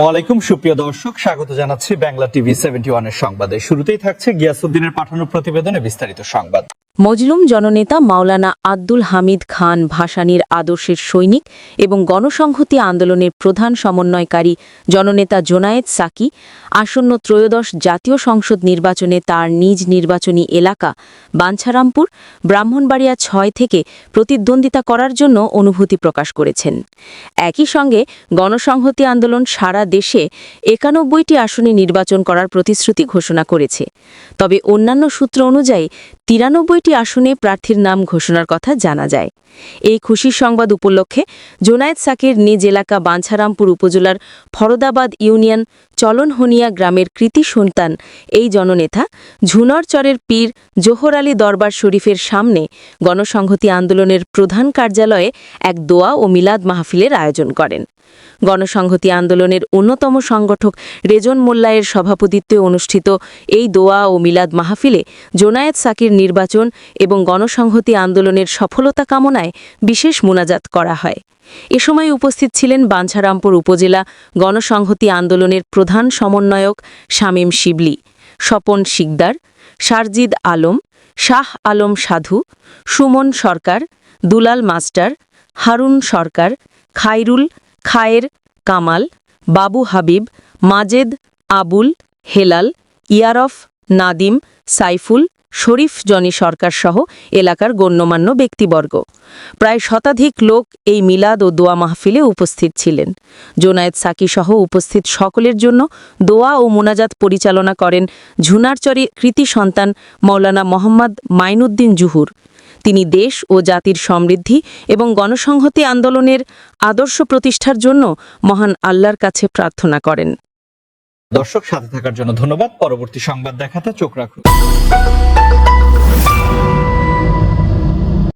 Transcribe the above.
ওয়ালাইকুম সুপ্রিয় দর্শক, স্বাগত জানাচ্ছি বাংলা টিভি সেভেন্টি ওয়ানের সংবাদে। শুরুতেই থাকছে গিয়াসুদ্দিনের পাঠানো প্রতিবেদনে বিস্তারিত সংবাদ। মজলুম জননেতা মাওলানা আব্দুল হামিদ খান ভাসানীর আদর্শের সৈনিক এবং গণসংহতি আন্দোলনের প্রধান সমন্বয়কারী জননেতা জোনায়েদ সাকি, আসন্ন ত্রয়োদশ জাতীয় সংসদ নির্বাচনে তার নিজ নির্বাচনী এলাকা বাঞ্ছারামপুর, ব্রাহ্মণবাড়িয়া ছয় থেকে প্রতিদ্বন্দ্বিতা করার জন্য অনুভূতি প্রকাশ করেছেন। একই সঙ্গে গণসংহতি আন্দোলন সারা দেশে একানব্বইটি আসনে নির্বাচন করার প্রতিশ্রুতি ঘোষণা করেছে। তবে অন্যান্য সূত্র অনুযায়ী তিরানব্বইটি আসনে প্রার্থীর নাম ঘোষণার কথা জানা যায়। এই খুশির সংবাদ উপলক্ষে জোনায়েদ সাকির নিজ এলাকা বাঞ্ছারামপুর উপজেলার ফরদাবাদ ইউনিয়ন চলনহনিয়া গ্রামের কৃতি সন্তান, এই জননেতা, ঝুনরচরের পীর জোহর আলী দরবার শরীফের সামনে গণসংহতি আন্দোলনের প্রধান কার্যালয়ে এক দোয়া ও মিলাদ মাহফিলের আয়োজন করেন। গণসংহতি আন্দোলনের অন্যতম সংগঠক রেজন মোল্লায়ের সভাপতিত্বে অনুষ্ঠিত এই দোয়া ও মিলাদ মাহফিলে জোনায়েদ সাকির নির্বাচন এবং গণসংহতি আন্দোলনের সফলতা কামনায় বিশেষ মোনাজাত করা হয়। এ সময় উপস্থিত ছিলেন বাঞ্ছারামপুর উপজেলা গণসংহতি আন্দোলনের প্রধান সমন্বয়ক শামীম শিবলি, স্বপন শিকদার শারজিদ আলম, শাহ আলম সাধু, সুমন সরকার, দুলাল মাস্টার, হারুন সরকার, খাইরুল খায়ের, কামাল, বাবু হাবিব, মাজেদ, আবুল, হেলাল, ইয়ারফ, নাদিম, সাইফুল, শরীফ জনি সরকার সহ এলাকার গণ্যমান্য ব্যক্তিবর্গ। প্রায় শতাধিক লোক এই মিলাদ ও দোয়া মাহফিলে উপস্থিত ছিলেন। জোনায়েদ সাকি সহ উপস্থিত সকলের জন্য দোয়া ও মোনাজাত পরিচালনা করেন ঝুনারচরে কৃতি সন্তান মৌলানা মোহাম্মদ মাইনুদ্দিন জুহুর। তিনি দেশ ও জাতির সমৃদ্ধি এবং গণসংহতি আন্দোলনের আদর্শ প্রতিষ্ঠার জন্য মহান আল্লাহর কাছে প্রার্থনা করেন। দর্শক, সাথে থাকার জন্য ধন্যবাদ। পরবর্তী সংবাদ দেখাতে চোখ রাখুন।